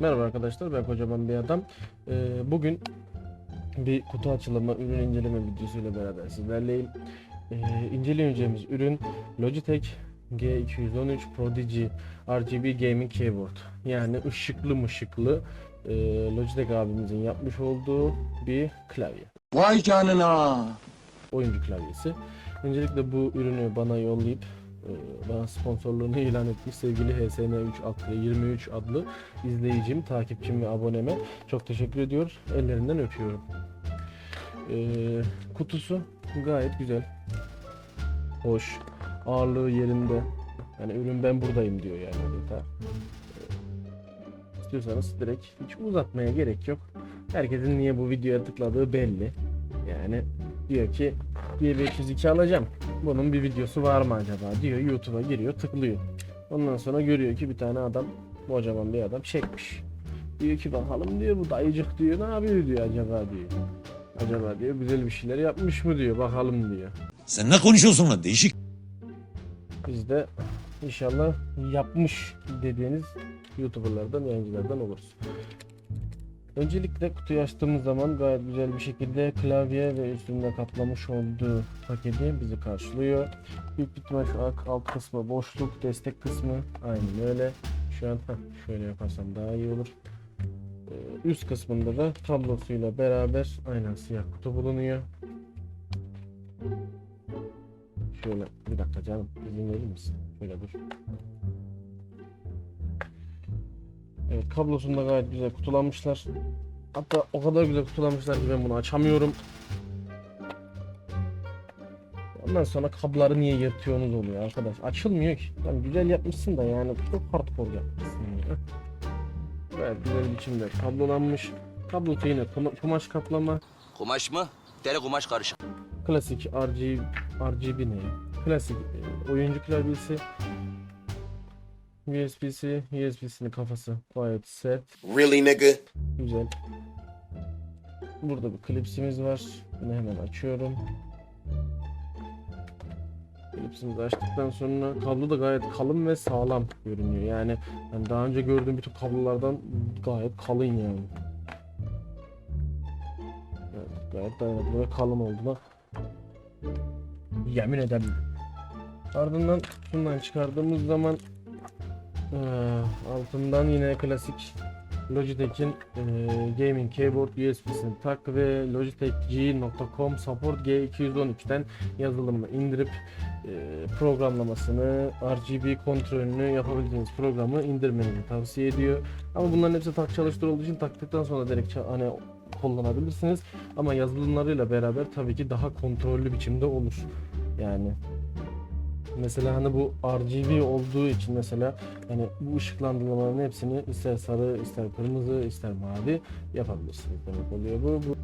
Merhaba arkadaşlar ben kocaman bir adam. Ee, bugün bir kutu açılımı, ürün inceleme videosuyla beraber sizlerleyim. Ee, inceleyeceğimiz ürün Logitech G213 Prodigy RGB Gaming Keyboard. Yani ışıklı mışıklı e, Logitech abimizin yapmış olduğu bir klavye. Vay canına. oyuncu klavyesi. Öncelikle bu ürünü bana yollayıp bana sponsorluğunu ilan etmiş sevgili HSN3 adlı 23 adlı izleyicim, takipçim ve aboneme çok teşekkür ediyor. Ellerinden öpüyorum. E, kutusu gayet güzel. Hoş. Ağırlığı yerinde. Yani ürün ben buradayım diyor yani adeta. E, İstiyorsanız direkt hiç uzatmaya gerek yok. Herkesin niye bu videoya tıkladığı belli. Yani diyor ki bir 502 alacağım. Bunun bir videosu var mı acaba diyor. YouTube'a giriyor, tıklıyor. Ondan sonra görüyor ki bir tane adam, kocaman bir adam çekmiş. Diyor ki bakalım diyor bu dayıcık diyor ne yapıyor diyor acaba diyor. Acaba diyor güzel bir şeyler yapmış mı diyor bakalım diyor. Sen ne konuşuyorsun lan değişik. Biz de inşallah yapmış dediğiniz YouTuber'lardan, yayıncılardan oluruz. Öncelikle kutuyu açtığımız zaman gayet güzel bir şekilde klavye ve üstünde kaplamış olduğu paketi bizi karşılıyor. Büyük ihtimal şu alt- kısmı boşluk, destek kısmı aynen öyle. Şu an şöyle yaparsam daha iyi olur. Ee, Üst kısmında da tablosuyla beraber aynen siyah kutu bulunuyor. Şöyle bir dakika canım izin verir misin? Şöyle dur. Evet kablosunu da gayet güzel kutulanmışlar. Hatta o kadar güzel kutulanmışlar ki ben bunu açamıyorum. Ondan sonra kabloları niye yırtıyorsunuz oluyor arkadaş. Açılmıyor ki. Lan güzel yapmışsın da yani çok hardcore yapmışsın ya. Gayet güzel biçimde kablolanmış. Kablosu yine kuma- kumaş kaplama. Kumaş mı? Deri kumaş karışık. Klasik RGB, RGB ne? Klasik e, oyuncu klavyesi. USB'si, USB'sinin kafası gayet sert, Really nigga? güzel. Burada bir klipsimiz var. Bunu hemen açıyorum. Klipsimizi açtıktan sonra kablo da gayet kalın ve sağlam görünüyor. Yani ben daha önce gördüğüm bütün kablolardan gayet kalın yani. Evet, gayet dayanıklı ve kalın olduğuna yemin ederim. Ardından kutusundan çıkardığımız zaman altından yine klasik Logitech'in eee, gaming keyboard USB'sini tak ve logitech.com support G213'ten yazılımını indirip eee, programlamasını, RGB kontrolünü yapabildiğiniz programı indirmenizi tavsiye ediyor. Ama bunların hepsi tak çalıştır olduğu için taktıktan sonra direkt hani kullanabilirsiniz. Ama yazılımlarıyla beraber tabii ki daha kontrollü biçimde olur. Yani mesela hani bu RGB olduğu için mesela hani bu ışıklandırmaların hepsini ister sarı, ister kırmızı, ister mavi yapabilirsiniz demek oluyor bu. bu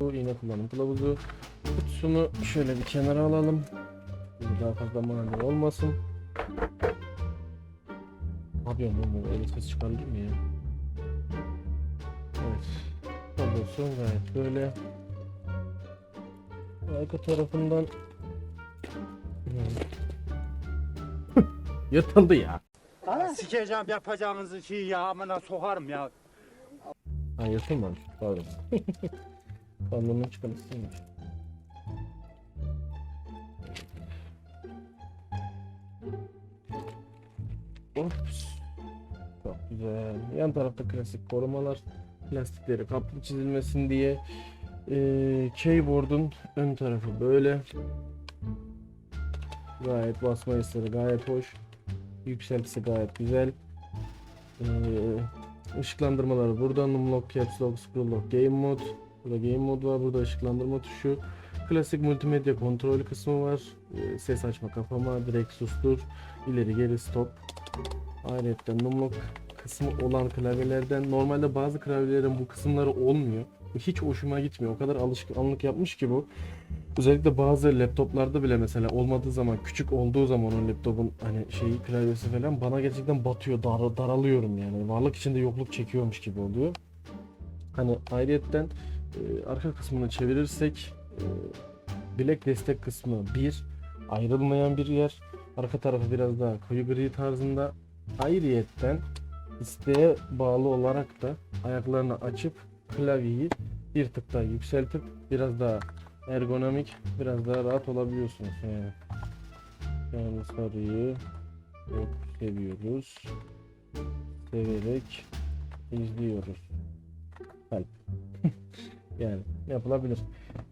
Bu iğne kullanım kılavuzu. Kutusunu şöyle bir kenara alalım. Şimdi daha fazla mani olmasın. Ne yapıyorum oğlum? Öyle ses çıkarılır mı ya? Evet. Kablosu gayet böyle. Arka tarafından Yırtıldı ya. Sikeceğim yapacağınızı şey ya amına sokarım ya. Ha yırtılmamış. Pardon. Kablonun çıkartısıymış. Ops. Çok güzel. Yan tarafta klasik korumalar. Plastikleri kaplı çizilmesin diye. Ee, keyboard'un ön tarafı böyle. Gayet basma hisleri gayet hoş. Yükseltisi gayet güzel. Ee, ışıklandırmaları burada numlock, caps lock, scroll lock, game mode. Burada game mode var. Burada ışıklandırma tuşu. Klasik multimedya kontrol kısmı var. Ee, Ses açma kapama, direkt sustur, ileri geri stop. Ayrıca numlock kısmı olan klavyelerden normalde bazı klavyelerin bu kısımları olmuyor. Hiç hoşuma gitmiyor. O kadar alışkanlık yapmış ki bu. Özellikle bazı laptoplarda bile mesela olmadığı zaman küçük olduğu zaman o laptopun hani şeyi klavyesi falan bana gerçekten batıyor, dar, daralıyorum yani. Varlık içinde yokluk çekiyormuş gibi oluyor. Hani ayrıyetten e, arka kısmını çevirirsek e, bilek destek kısmı bir ayrılmayan bir yer. Arka tarafı biraz daha koyu gri tarzında. Ayrıyetten isteğe bağlı olarak da ayaklarını açıp klavyeyi bir tık daha yükseltip biraz daha ergonomik, biraz daha rahat olabiliyorsunuz yani. Yani sarıyı çok seviyoruz. Severek izliyoruz. Kalp. Yani yapılabilir.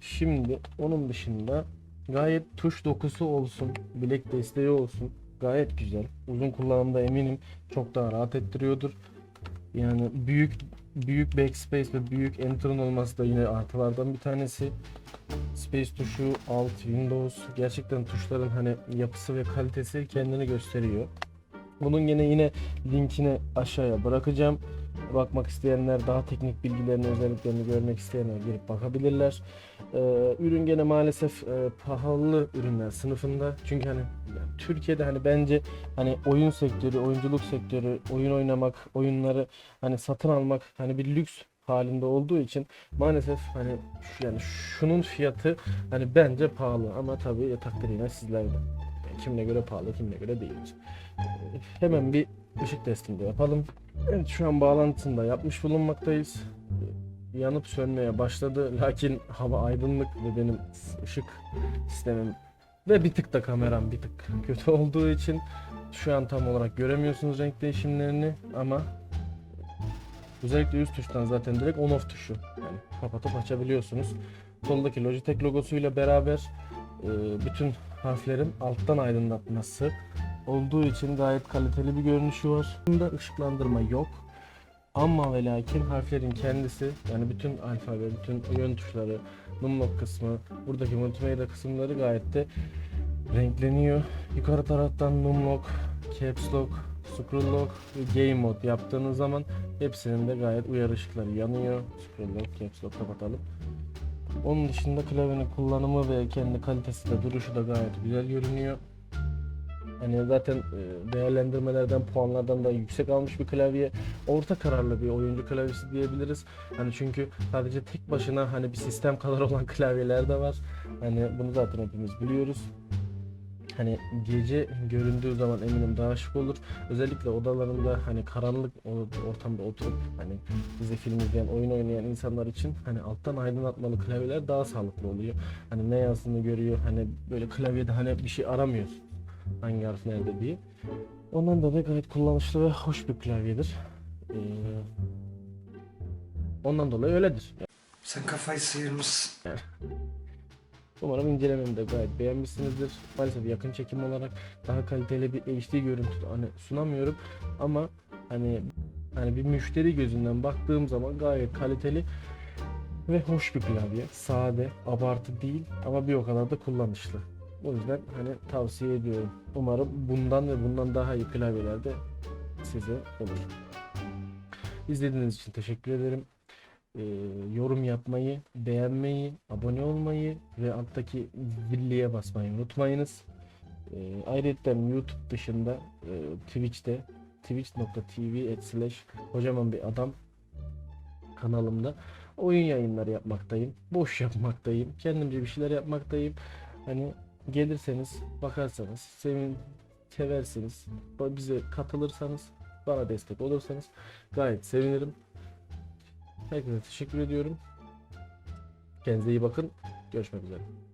Şimdi onun dışında gayet tuş dokusu olsun, bilek desteği olsun. Gayet güzel. Uzun kullanımda eminim çok daha rahat ettiriyordur. Yani büyük büyük backspace ve büyük enter'ın olması da yine artılardan bir tanesi. Space tuşu, Alt, Windows gerçekten tuşların hani yapısı ve kalitesi kendini gösteriyor. Bunun yine yine linkini aşağıya bırakacağım. Bakmak isteyenler, daha teknik bilgilerini, özelliklerini görmek isteyenler girip bakabilirler. Ee, ürün gene maalesef e, pahalı ürünler sınıfında. Çünkü hani Türkiye'de hani bence hani oyun sektörü, oyunculuk sektörü, oyun oynamak, oyunları hani satın almak hani bir lüks halinde olduğu için maalesef hani yani şunun fiyatı hani bence pahalı ama tabii takdir yine sizlerde. Yani kimine göre pahalı, kimine göre değildir. Ee, Hemen bir ışık testini de yapalım. Evet şu an bağlantısını yapmış bulunmaktayız. Yanıp sönmeye başladı lakin hava aydınlık ve benim ışık sistemim ve bir tık da kameram bir tık kötü olduğu için şu an tam olarak göremiyorsunuz renk değişimlerini ama özellikle üst tuştan zaten direkt on off tuşu yani kapatıp açabiliyorsunuz. Soldaki Logitech logosuyla beraber e, bütün harflerin alttan aydınlatması olduğu için gayet kaliteli bir görünüşü var. Bunda ışıklandırma yok. Ama ve lakin harflerin kendisi yani bütün alfabe, bütün yön tuşları, numlock kısmı, buradaki multimedya kısımları gayet de renkleniyor. Yukarı taraftan numlock, caps lock, scroll lock ve game mode yaptığınız zaman hepsinin de gayet uyarı ışıkları yanıyor. Scroll lock, caps lock kapatalım. Onun dışında klavyenin kullanımı ve kendi kalitesi de duruşu da gayet güzel görünüyor. Hani zaten e, değerlendirmelerden, puanlardan da yüksek almış bir klavye. Orta kararlı bir oyuncu klavyesi diyebiliriz. Hani çünkü sadece tek başına hani bir sistem kadar olan klavyeler de var. Hani bunu zaten hepimiz biliyoruz. Hani gece göründüğü zaman eminim daha şık olur. Özellikle odalarında hani karanlık ortamda oturup hani dizi film izleyen, oyun oynayan insanlar için hani alttan aydınlatmalı klavyeler daha sağlıklı oluyor. Hani ne yazdığını görüyor. Hani böyle klavyede hani bir şey aramıyorsun hangi harf nerede diye. Ondan dolayı gayet kullanışlı ve hoş bir klavyedir. Ee, ondan dolayı öyledir. Sen kafayı sıyırmışsın. Umarım incelememi de gayet beğenmişsinizdir. Maalesef yakın çekim olarak daha kaliteli bir HD görüntü hani sunamıyorum ama hani hani bir müşteri gözünden baktığım zaman gayet kaliteli ve hoş bir klavye. Sade, abartı değil ama bir o kadar da kullanışlı. O yüzden hani tavsiye ediyorum. Umarım bundan ve bundan daha iyi klavyeler de size olur. İzlediğiniz için teşekkür ederim. Ee, yorum yapmayı, beğenmeyi, abone olmayı ve alttaki zilliye basmayı unutmayınız. Ee, ayrıca YouTube dışında e, Twitch'te twitch.tv slash kocaman bir adam kanalımda oyun yayınları yapmaktayım. Boş yapmaktayım. Kendimce bir şeyler yapmaktayım. Hani gelirseniz, bakarsanız, sevin, seversiniz, bize katılırsanız, bana destek olursanız gayet sevinirim. Herkese teşekkür ediyorum. Kendinize iyi bakın. Görüşmek üzere.